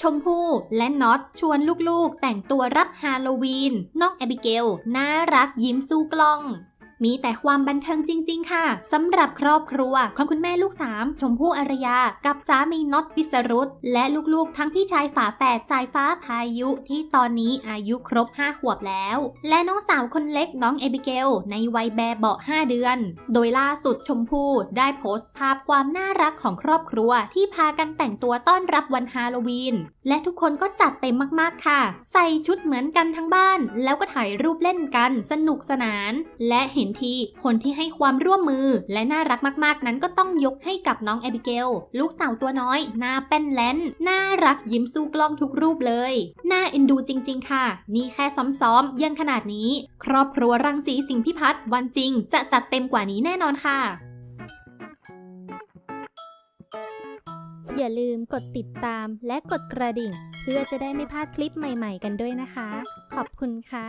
ชมพู่และน็อตชวนลูกๆ แต่งตัวรับฮาโลวีน น้องแอบิเกล น่ารักยิ้มสู้กล้อง มีแต่ความบันเทิงจริง ๆ ค่ะสำหรับครอบครัวของคุณแม่ลูกสามชมพู่อารยา กับสามีน็อตวิสรุตและลูกๆ ทั้งพี่ชายฝาแฝดสายฟ้าพายุที่ตอนนี้อายุครบ 5 ขวบแล้ว และน้องสาวคนเล็กน้องเอบิเกล ในวัยแบบเบาะ5เดือน โดยล่าสุดชมพู่ได้โพสต์ภาพความน่ารักของครอบครัวที่พากันแต่งตัวต้อนรับวันฮาโลวีน และทุกคนก็จัดเต็มมากๆค่ะ ใส่ชุดเหมือนกันทั้งบ้าน แล้วก็ถ่ายรูปเล่นกันสนุกสนาน และเห็นที คนที่ให้ความร่วมมือและน่ารักมากๆ นั้นก็ต้องยกให้กับน้องแอบิเกล ลูกสาวตัวน้อย หน้าเป็นแลนน่ารักยิ้มสู้กล้องทุกรูปเลย น่าเอ็นดูจริง ๆ ค่ะ นี่แค่ซ้อมๆยังขนาดนี้ ครอบครัวรังสีสิงพิพัฒน์วันจริง จะจัดเต็มกว่านี้แน่นอนค่ะอย่าลืมกดติดตามและกดกระดิ่ง เพื่อจะได้ไม่พลาดคลิปใหม่ๆกันด้วยนะคะ ขอบคุณค่ะ